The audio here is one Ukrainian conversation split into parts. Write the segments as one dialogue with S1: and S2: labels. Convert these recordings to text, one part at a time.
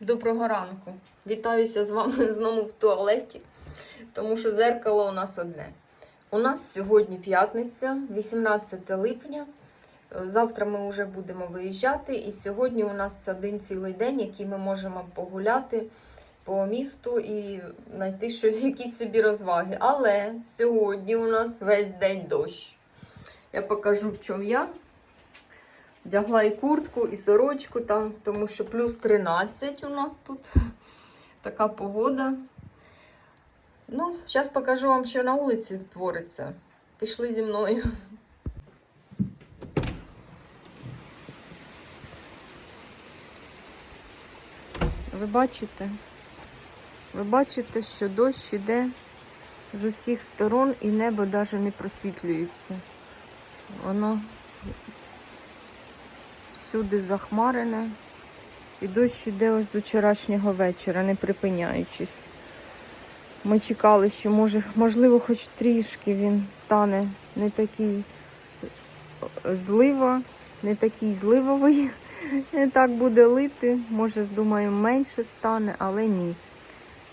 S1: Доброго ранку. Вітаюся з вами знову в туалеті, тому що зеркало у нас одне. У нас сьогодні п'ятниця, 18 липня. Е, Завтра ми вже будемо виїжджати, і сьогодні у нас один цілий день, який ми можемо погуляти по місту і знайти щось, якісь собі розваги. Але сьогодні у нас весь день дощ. Я покажу, в чому я. Вдягла і куртку, і сорочку там, тому що плюс 13 у нас тут. Така погода. Ну, зараз покажу вам, що на вулиці твориться. Пішли зі мною. Ви бачите? Ви бачите, що дощ іде з усіх сторон і небо навіть не просвітлюється. Воно всюди захмарене. І дощ іде ось з вчорашнього вечора, не припиняючись. Ми чекали, що може, можливо, хоч трішки він стане не такий злива, не такий зливовий. Не так буде лити. Може, думаю, менше стане, але ні.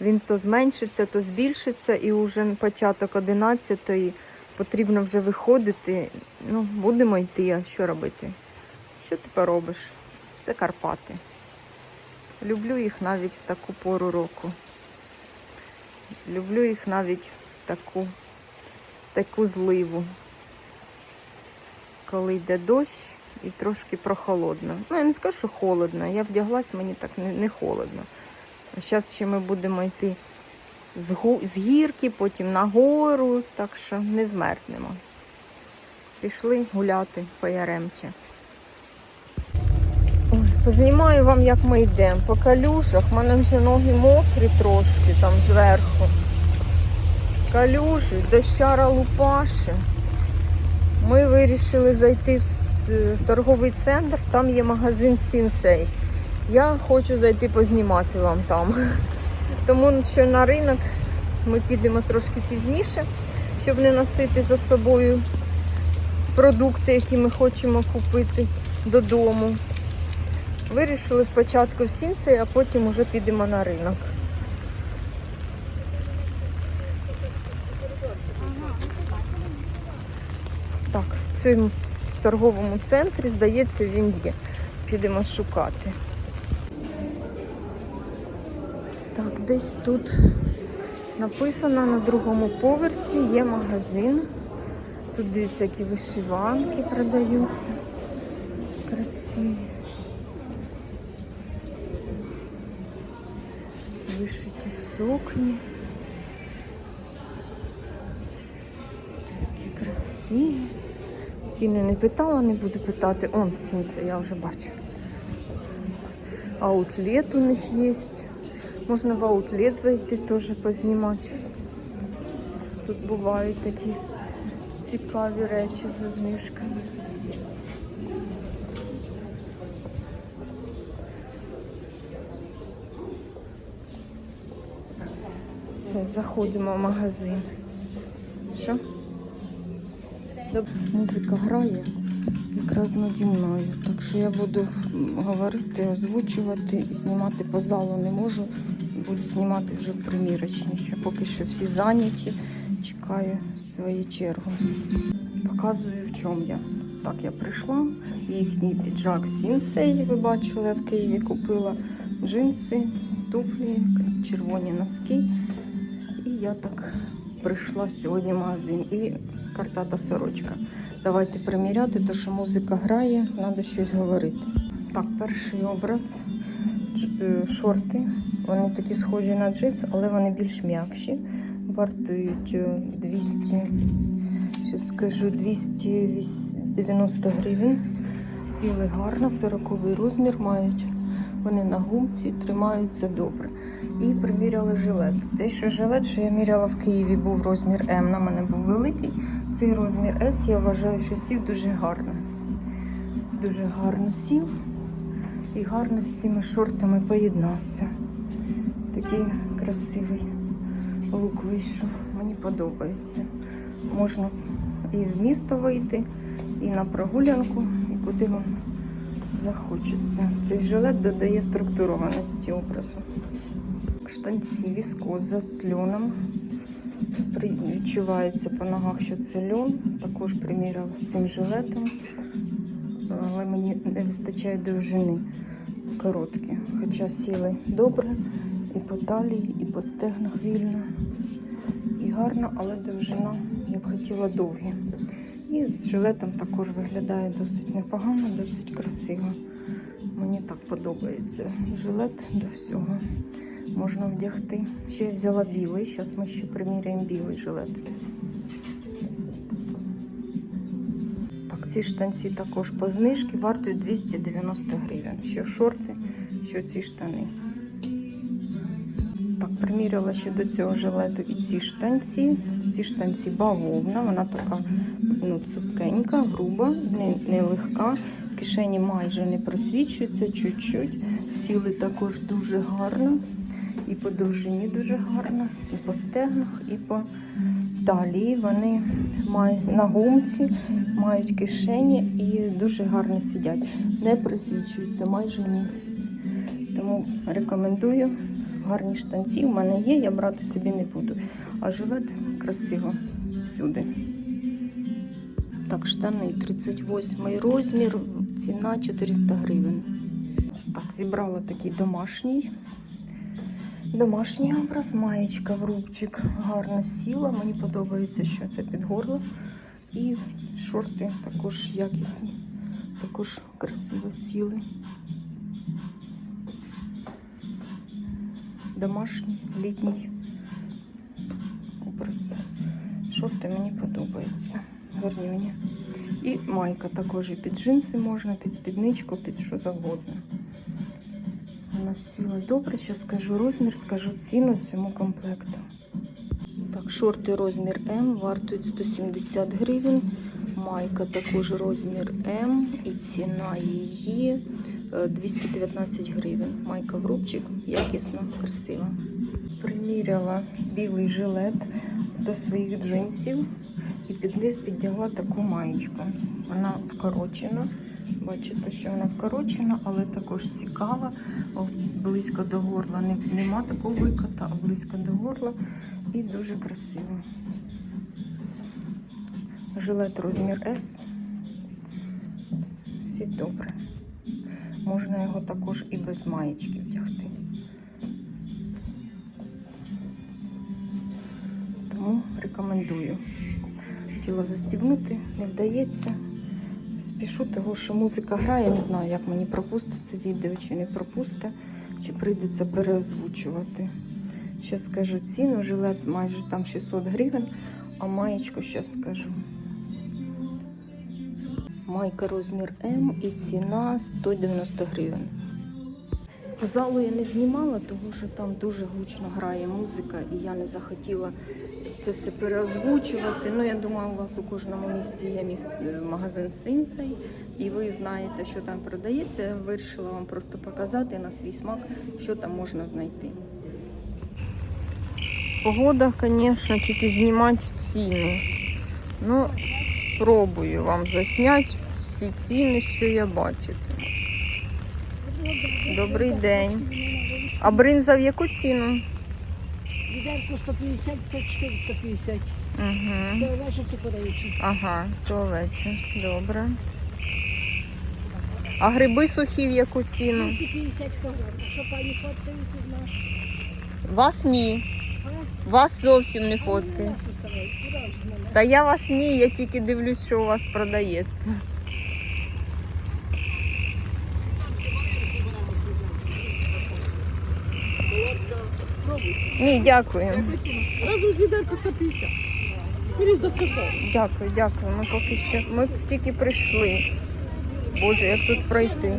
S1: Він то зменшиться, то збільшиться, і вже початок 11-ї потрібно вже виходити. Ну, будемо йти, а що робити? Що ти поробиш? Це Карпати. Люблю їх навіть в таку пору року. Люблю їх навіть в таку, таку зливу. Коли йде дощ і трошки прохолодно. Ну, я не скажу, що холодно. Я вдяглась, мені так не, не холодно. А зараз ще ми будемо йти з, гу- з гірки, потім на гору, так що не змерзнемо. Пішли гуляти по Яремче. Познімаю вам, як ми йдемо. По калюжах. У мене вже ноги мокрі трошки там зверху. Калюжі, дощара лупаше. Ми вирішили зайти в торговий центр, там є магазин Сінсей. Я хочу зайти познімати вам там. Тому що на ринок ми підемо трошки пізніше, щоб не носити за собою продукти, які ми хочемо купити додому. Вирішили спочатку в Сінсей, а потім вже підемо на ринок. Так, в цьому торговому центрі, здається, він є. Підемо шукати. Так, десь тут написано на другому поверсі є магазин. Тут дивіться, які вишиванки продаються. Красиві. Сукні. Такі красиві. Ціни не питала, не буду питати. Он сінце, я вже бачу. Аутлет у них є. Можна в аутлет зайти теж познімати. Тут бувають такі цікаві речі за знижками. Все, заходимо в магазин. Що? Музика грає якраз наді мною. Так що я буду говорити, озвучувати і знімати по залу не можу. Буду знімати вже в примірочні. Ще поки що всі зайняті. Чекаю свою чергу. Показую, в чому я. Так, я прийшла. Їхній піджак Сінсей, ви бачили, я в Києві купила джинси, туфлі, червоні носки. Я так прийшла сьогодні в магазин. І картата сорочка. Давайте приміряти, то що музика грає, треба щось говорити. Так, перший образ е, шорти. Вони такі схожі на джинс, але вони більш м'якші. Вартують е, 200, щось скажу, 290 гривень. Сіли гарно, 40 розмір мають. Вони на гумці тримаються добре. І приміряли жилет. Те, що жилет, що я міряла в Києві, був розмір М. На мене був великий. Цей розмір С, я вважаю, що сів дуже гарно. Дуже гарно сів і гарно з цими шортами поєднався. Такий красивий лук вийшов. Мені подобається. Можна і в місто вийти, і на прогулянку, і куди вам захочеться. Цей жилет додає структурованості образу. Штанці віскоза з льоном. Відчувається по ногах, що це льон. Також приміряла з цим жилетом, але мені не вистачає довжини короткі. Хоча сіли добре і по талії, і по стегнах вільно. І гарно, але довжина я б хотіла довгі. І з жилетом також виглядає досить непогано, досить красиво. Мені так подобається. Жилет до всього можна вдягти. Ще я взяла білий, зараз ми ще приміряємо білий жилет. Так, ці штанці також по знижці вартують 290 гривень. Що шорти, що ці штани. Приміряла ще до цього жилету і ці штанці. Ці штанці бавовна, вона така ну, цупкенька, груба, не, не. Кишені майже не просвічується, чуть-чуть. Сіли також дуже гарно. І по довжині дуже гарно, і по стегнах, і по талії. Вони мають на гумці, мають кишені і дуже гарно сидять. Не просвічуються майже ні. Тому рекомендую гарні штанці. У мене є, я брати собі не буду. А жилет красиво всюди. Так, штани 38 розмір, ціна 400 гривень. Так, зібрала такий домашній. Домашній образ, маєчка в рубчик гарно сіла. Мені подобається, що це під горло. І шорти також якісні, також красиво сіли. Домашній, літній образ. Шорти мені подобаються. Гарні мені. І майка також і під джинси можна, під спідничку, під що завгодно. Вона сіла добре, ще скажу розмір, скажу ціну цьому комплекту. Так, шорти розмір М вартують 170 гривень. Майка також розмір М і ціна її 219 гривень. Майка в рубчик, якісна, красива. Приміряла білий жилет до своїх джинсів і під низ піддягла таку маєчку. Вона вкорочена. Бачите, що вона вкорочена, але також цікава. Близько до горла нема такого викота, а близько до горла і дуже красиво. Жилет розмір S. Всі добре. Можна його також і без маєчки вдягти. Тому рекомендую. Хотіла застібнути, не вдається. Спішу, того, що музика грає, не знаю, як мені пропустить це відео, чи не пропусте, чи прийдеться переозвучувати. Ще скажу ціну, жилет майже там 600 гривень, а маєчку ще скажу. Майка розмір М і ціна 190 гривень. Залу я не знімала, тому що там дуже гучно грає музика, і я не захотіла це все переозвучувати. Ну, я думаю, у вас у кожному місті є міст, е, магазин Синцей, і ви знаєте, що там продається. Я вирішила вам просто показати на свій смак, що там можна знайти. Погода, звісно, тільки знімати ціни. Ну, спробую вам засняти всі ціни, що я бачу. Добрий день. А бринза в яку ціну?
S2: Відерко 150, це 450.
S1: Угу.
S2: Це овечі чи кураючі?
S1: Ага, то овече. Добре. А гриби сухі в яку ціну?
S2: 250 100 гривень. Що пані фоткають на...
S1: Вас ні. Вас зовсім не
S2: мене?
S1: Та я вас ні, я тільки дивлюсь, що у вас продається. Ні, дякую.
S2: Разом з відерко 150. Беріть за 140.
S1: Дякую, дякую. Ми поки що. Ми тільки прийшли. Боже, як тут пройти?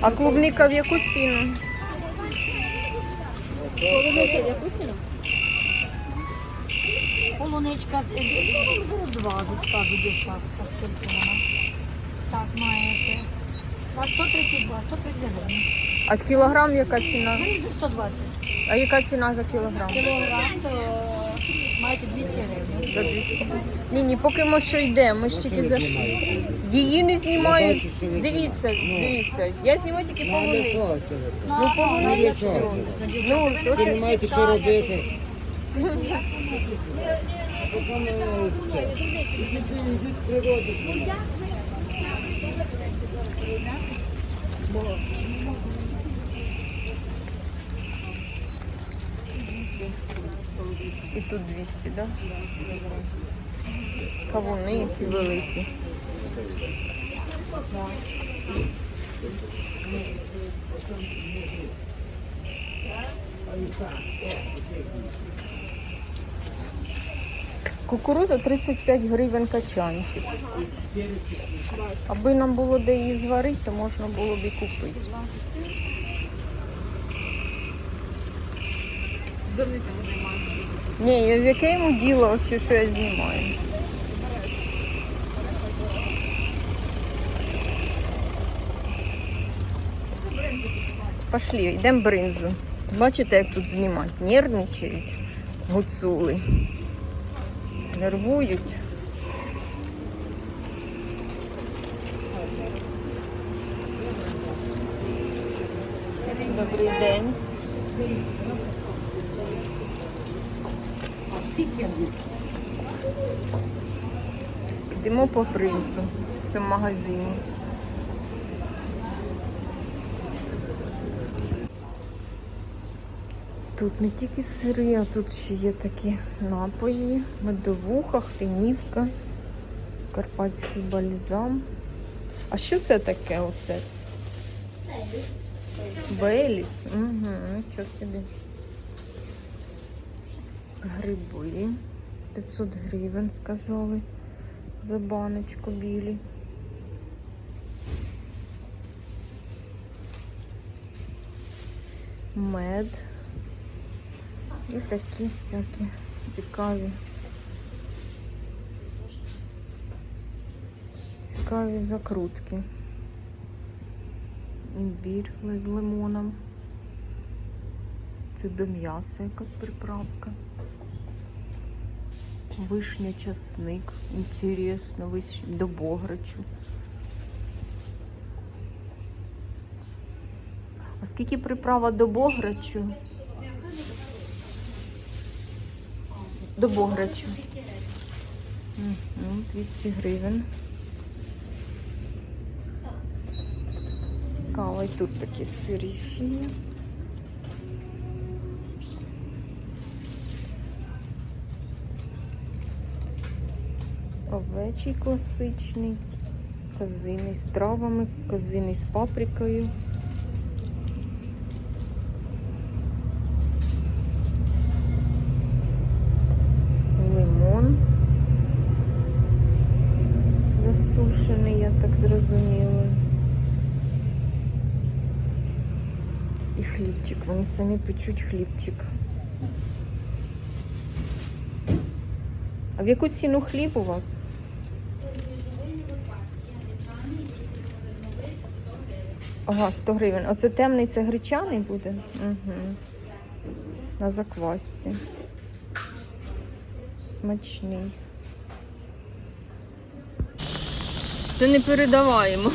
S1: А клубника в яку ціну?
S2: Полуничка яку ціну? Полуничка, ну, вам зараз зважуть, скажуть дівчатка, скільки вона. Так, маєте. А 132, 130 гривень.
S1: А з кілограм яка ціна?
S2: Бринза 120.
S1: А яка ціна за кілограм?
S2: Кілограм, то маєте 200 гривень.
S1: До 200. Ні, ні, поки ми що йдемо, ми ж тільки зайшли. Її не знімають.
S3: що
S1: Дивіться, дивіться. Я знімаю тільки
S3: Ну?
S1: Ну,
S3: Ну, для
S1: все.
S3: чого
S1: Ну, то
S3: Ви не маєте що робити.
S1: І тут 200, да? Кавуни які великі. Кукуруза 35 гривень качанчик. Аби нам було де її зварити, то можна було б і купити. Ні, в яке йому діло, чи що я знімаю? Пошли, йдемо бринзу. Бачите, як тут знімати? Нервничають гуцули. Нервують. Добрий день. Йдемо по принцу в цьому магазині. Тут не тільки сири, а тут ще є такі напої, медовуха, хренівка, карпатський бальзам. А що це таке оце? Беліс. Угу, нічого собі. Гриби. 500 гривень сказали за баночку білі. Мед. І такі всякі цікаві. Цікаві закрутки. Імбір з лимоном. Це до м'яса якась приправка. Вишня, часник. Інтересно, виш... до бограчу. А скільки приправа до бограчу? До бограчу. 200 гривень. Цікаво, і тут такі сирі ще. Овечий класичний, козиний з травами, козиний з паприкою. Лимон засушений, я так зрозуміла. І хлібчик, вони самі печуть хлібчик. А в яку ціну хліб у вас? Ага, 100 гривень. Оце темний, це гречаний буде? Угу. На заквасці. Смачний. Це не передаваємо.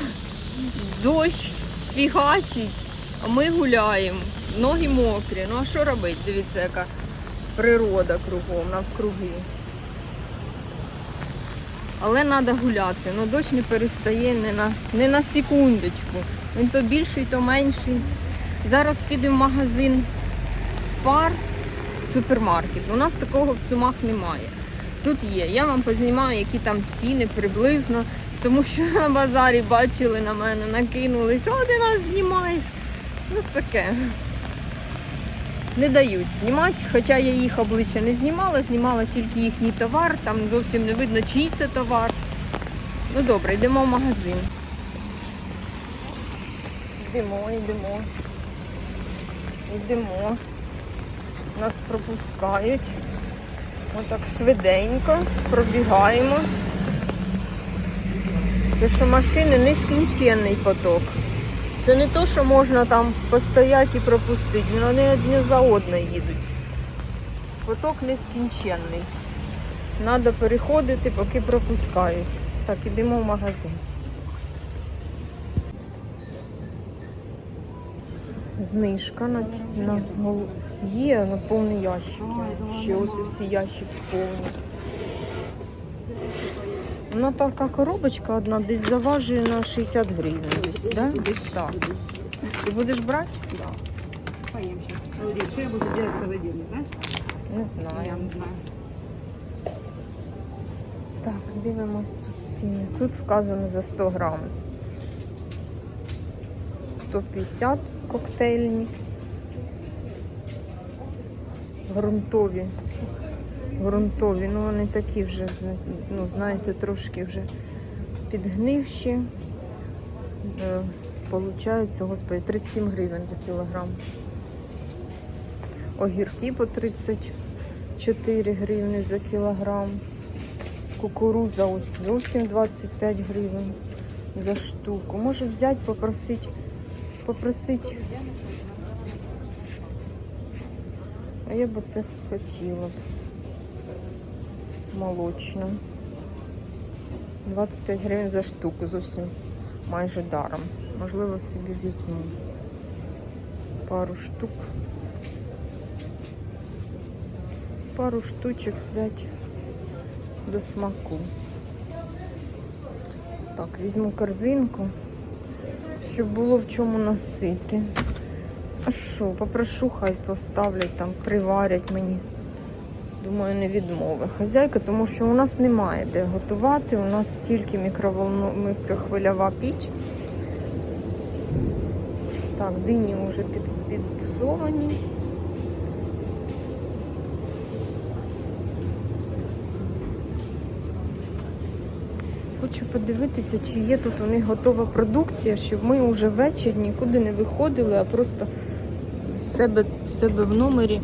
S1: Дощ фігачить, а ми гуляємо. Ноги мокрі. Ну а що робити? Дивіться, яка природа кругом, навкруги. Але треба гуляти. Ну дощ не перестає не на, не на секундочку. Він то більший, то менший. Зараз підемо в магазин Спар, супермаркет. У нас такого в сумах немає. Тут є. Я вам познімаю, які там ціни приблизно, тому що на базарі бачили на мене, накинули, що ти нас знімаєш. Ну таке. Не дають знімати, хоча я їх обличчя не знімала, знімала тільки їхній товар, там зовсім не видно, чий це товар. Ну добре, йдемо в магазин. Йдемо, йдемо. Йдемо. Нас пропускають. Отак швиденько пробігаємо. Тому що машини нескінченний поток. Це не то, що можна там постояти і пропустити. Вони одні за одне їдуть. Поток нескінченний. Треба переходити, поки пропускають. Так, ідемо в магазин. Знижка на, на є на повний ящик. Ще оці всі ящики повні. Вона така коробочка одна десь заважує на 60 гривень. Десь, да? десь так. Ти будеш брати?
S3: Да. Целый день. Что я буду делать целый день, не знаешь?
S1: Не знаю.
S3: не знаю.
S1: Так, дивимось тут ціни. Тут вказано за 100 грам. 150 коктейльні. Грунтові. Грунтові, ну вони такі вже, ну, знаєте, трошки вже підгнивші. Е, Получається, господи, 37 гривень за кілограм. Огірки по 34 гривні за кілограм. Кукуруза ось зовсім 25 гривень за штуку. Може взяти, попросити, попросити. А я б це хотіла б. Молочна. 25 гривень за штуку, зовсім майже даром. Можливо, собі візьму пару штук. Пару штучок взяти до смаку. Так, візьму корзинку, щоб було в чому носити. А що, попрошу, хай поставлять там, приварять мені. Думаю, не відмови. Хазяйка, тому що у нас немає де готувати. У нас тільки мікроволно... мікрохвильова піч. Так, дині вже під... підпсовані. Хочу подивитися, чи є тут у них готова продукція, щоб ми вже ввечері нікуди не виходили, а просто в себе, в себе в номері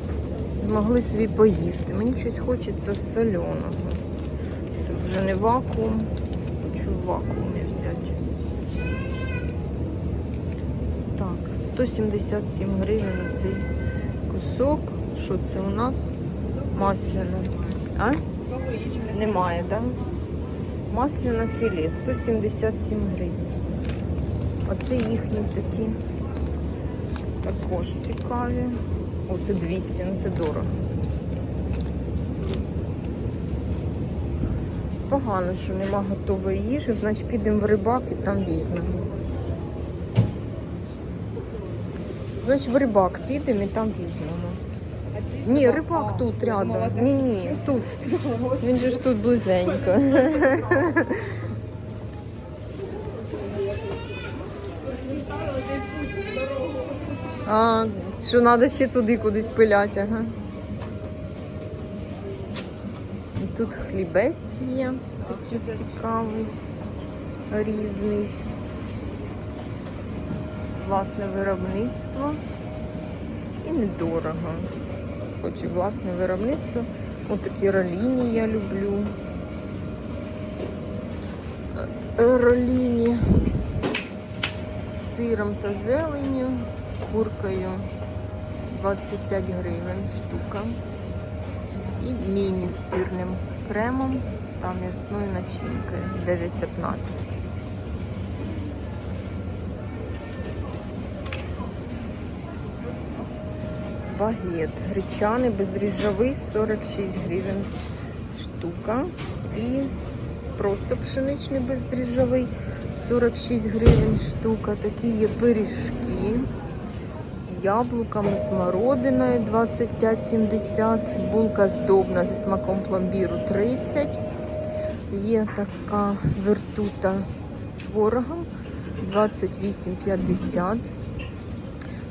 S1: змогли собі поїсти. Мені щось хочеться соляного. Це вже не вакуум. Хочу в вакуумі взяти. Так, 177 гривень цей кусок. Що це у нас? Масляне. А? Немає, так? Да? Масляне філе 177 гривень. Оце їхні такі також цікаві. О, це 200, ну це дорого. Погано, що нема готової їжі, значить підемо в рибак і там візьмемо. Значить, в рибак підемо і там візьмемо. Ні, рибак тут рядом. Ні, ні, тут. Він же ж тут близенько. А, що треба ще туди кудись пилять, ага. Тут хлібець є, такий цікавий, різний. Власне виробництво. І недорого. Хоч і власне виробництво. Ось такі роліні я люблю. Е, Роліні з сиром та зеленню, з куркою 25 гривень штука. І міні з сирним кремом та м'ясною начинкою 9,15. Багет гречаний бездріжджовий 46 гривень штука. І просто пшеничний бездріжджовий 46 гривень штука. Такі є пиріжки яблуками, смородиною 25,70. Булка здобна зі смаком пломбіру 30. Є така вертута з творогом 28,50.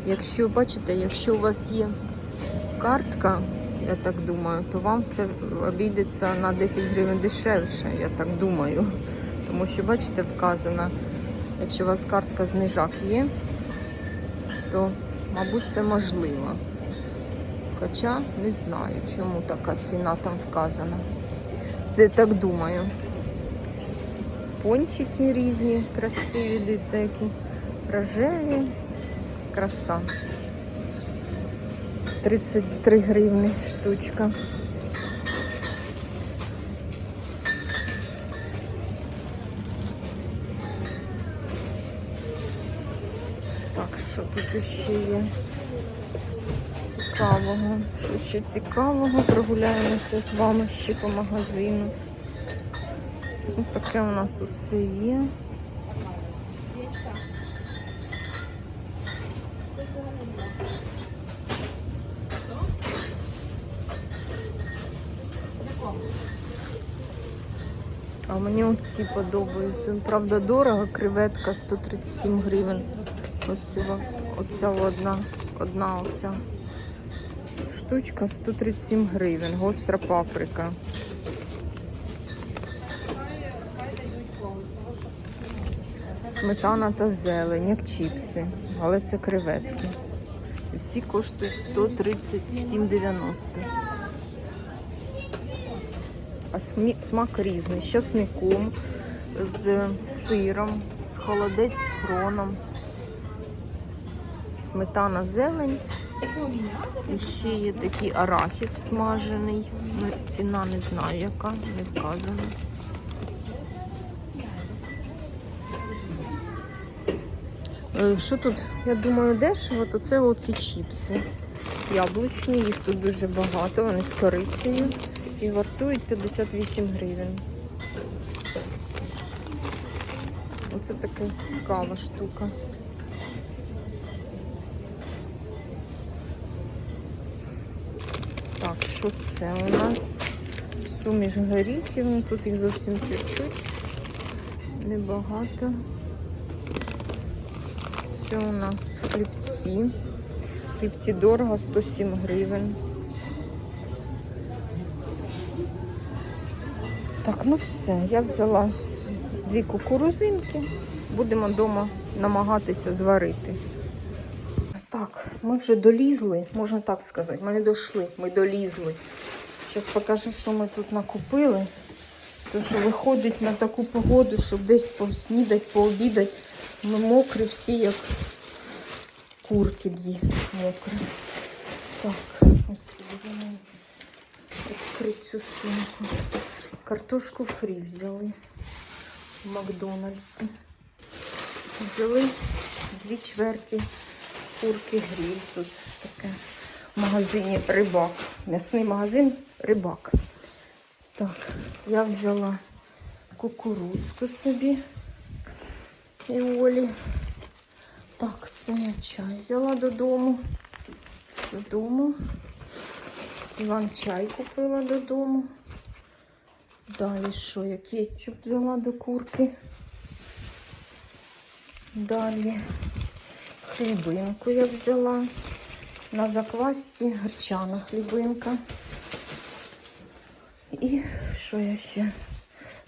S1: Якщо бачите, якщо у вас є картка, я так думаю, то вам це обійдеться на 10 гривень дешевше, я так думаю. Тому що, бачите, вказано, якщо у вас картка знижак є, то, мабуть, це можливо. Хоча не знаю, чому така ціна там вказана. Це я так думаю. Пончики різні, красиві, дивіться, Рожеві. Краса. 33 гривні штучка. Тут ще є? Цікавого. Що ще цікавого? Прогуляємося з вами ще по магазину. Ось таке у нас усе є. А мені оці подобаються. Правда, дорого, креветка 137 гривень. Оця, оця одна, одна оця штучка 137 гривень. Гостра паприка. Сметана та зелень, як чіпси, але це креветки. Всі коштують 137,90. А смак різний. З часником, з сиром, з холодець з хроном. Сметана зелень. І ще є такий арахіс смажений. Ну, ціна не знаю яка, не вказана. Е, Що тут, я думаю, дешево, то це оці чіпси. Яблучні, їх тут дуже багато, вони з корицею і вартують 58 гривень. Оце така цікава штука. Так, що це у нас? Суміш горіхів, ну тут їх зовсім чуть-чуть, небагато. Це у нас хлібці. Хлібці дорого, 107 гривень. Так, ну все, я взяла дві кукурузинки. Будемо вдома намагатися зварити. Ми вже долізли, можна так сказати. Ми не дійшли, ми долізли. Зараз покажу, що ми тут накупили. То, що виходить на таку погоду, щоб десь поснідати, пообідати. Ми мокрі всі, як курки дві мокрі. Так, ось будемо відкрити цю сумку. Картошку фрі взяли в Макдональдсі. Взяли дві чверті курки гриль. Тут таке в магазині рибак. М'ясний магазин рибак. Так, я взяла кукурузку собі і Олі. Так, це я чай взяла додому. Додому. Це вам чай купила додому. Далі що? Я кетчуп взяла до курки. Далі хлібинку я взяла. На заквасці гречана хлібинка. І що я ще?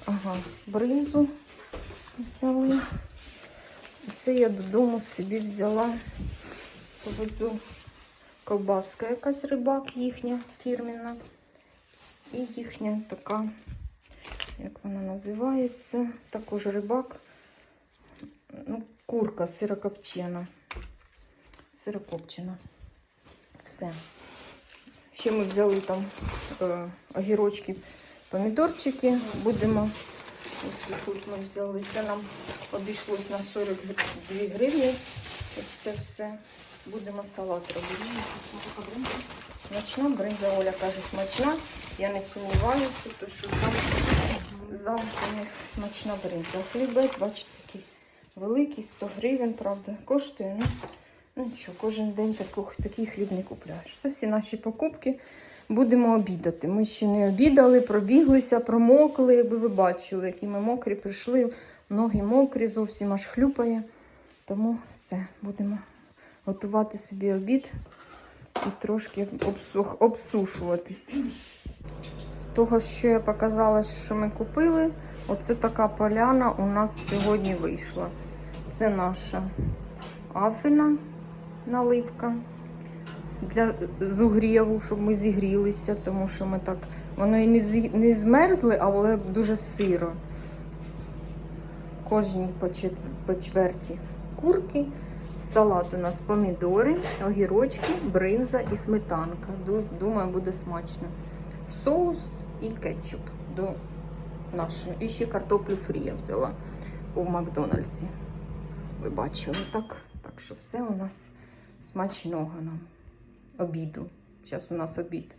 S1: Ага, бринзу взяли. Це я додому собі взяла повоdzу ковбаска якась рибак їхня фірміна. І їхня така, як вона називається, також рибак. Ну, курка сирокопчена. Сирокопчена. Все. Ще ми взяли там е, огірочки, помідорчики. Будемо. Ось тут ми взяли. Це нам обійшлось на 42 гривні. Це все. Будемо салат робити. Смачна бринза, Оля каже, смачна. Я не сумніваюся, тому що там завжди у них смачна бринза. Хлібець, бачите, такий великий, 100 гривень, правда, коштує. Ну, ну нічого, кожен день таку, такий хліб не купляєш. Це всі наші покупки. Будемо обідати. Ми ще не обідали, пробіглися, промокли, якби ви бачили, які ми мокрі прийшли. Ноги мокрі, зовсім аж хлюпає. Тому все, будемо готувати собі обід і трошки обсух, обсушуватись. З того, що я показала, що ми купили, оце така поляна у нас сьогодні вийшла. Це наша африна наливка для зугріву, щоб ми зігрілися, тому що ми так. Воно і не, зі- не змерзли, але дуже сиро. Кожній по, чет- по чверті курки, салат у нас помідори, огірочки, бринза і сметанка. Думаю, буде смачно. Соус і кетчуп до нашої. І ще картоплю фрі я взяла у Макдональдсі. Ви бачили, так? Так що все у нас смачного нам. Обіду. Зараз у нас обід.